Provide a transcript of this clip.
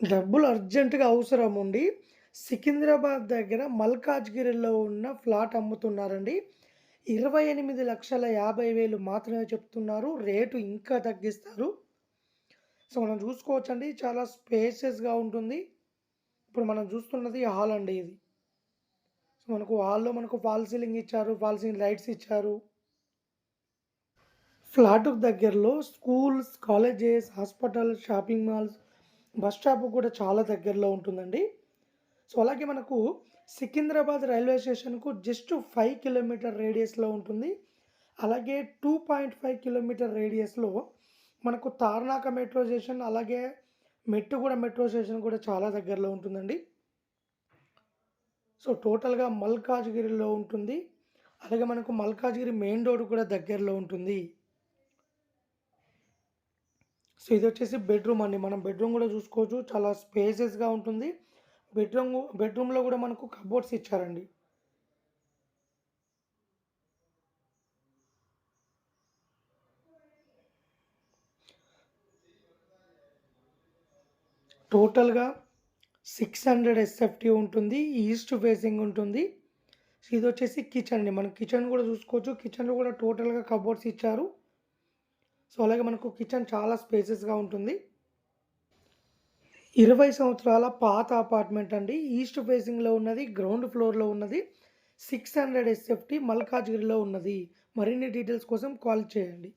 డబ్బులు అర్జెంట్‌గా అవసరం ఉండి, సికింద్రాబాద్ దగ్గర మల్కాజ్‌గిరిలో ఉన్న ఫ్లాట్ అమ్ముతున్నారండి. 28,50,000 మాత్రమే చెప్తున్నారు. రేటు ఇంకా తగ్గిస్తారు. సో, మనం చూసుకోవచ్చండి చాలా స్పేసెస్గా ఉంటుంది. ఇప్పుడు మనం చూస్తున్నది హాల్ అండి ఇది. సో, మనకు హాల్‌లో మనకు ఫాల్ సీలింగ్ ఇచ్చారు. ఫాల్ సీలింగ్ లైట్స్ ఇచ్చారు. ఫ్లాట్ దగ్గరలో schools, colleges, hospitals shopping malls, bus stop కూడా చాలా దగ్గరలో ఉంటుందండి. సో, అలాగే మనకు సికింద్రాబాద్ రైల్వే స్టేషన్‌కు జస్ట్ ఫైవ్ కిలోమీటర్ రేడియస్‌లో ఉంటుంది. అలాగే 2.5 కిలోమీటర్ రేడియస్‌లో మనకు తార్నాక మెట్రో స్టేషన్, అలాగే మెట్టుగూడ మెట్రో స్టేషన్ కూడా చాలా దగ్గరలో ఉంటుందండి. సో, టోటల్‌గా మల్కాజ్‌గిరిలో ఉంటుంది. అలాగే మనకు మల్కాజ్‌గిరి మెయిన్ రోడ్ కూడా దగ్గరలో ఉంటుంది. సో, ఇది వచ్చేసి బెడ్‌రూమ్ అండి. మనం బెడ్‌రూమ్ కూడా చూసుకోవచ్చు. చాలా స్పేసెస్గా ఉంటుంది. బెడ్‌రూమ్ బెడ్‌రూమ్‌లో కూడా మనకు కబోర్డ్స్ ఇచ్చారండి. టోటల్‌గా 600 ఎస్ఎఫ్టీ ఉంటుంది. ఈస్ట్ ఫేసింగ్ ఉంటుంది. సో, ఇదొచ్చేసి కిచెన్ అండి. మనం కిచెన్ కూడా చూసుకోవచ్చు. కిచెన్‌లో కూడా టోటల్‌గా కబోర్డ్స్ ఇచ్చారు. సో, అలాగే మనకు కిచెన్ చాలా స్పేసెస్గా ఉంటుంది. 20 సంవత్సరాల పాత అపార్ట్మెంట్ అండి. ఈస్ట్ ఫేసింగ్‌లో ఉన్నది. గ్రౌండ్ ఫ్లోర్‌లో ఉన్నది. 600 ఎస్ఎఫ్టీ మల్కాజ్‌గిరిలో ఉన్నది. మరిన్ని డీటెయిల్స్ కోసం కాల్ చేయండి.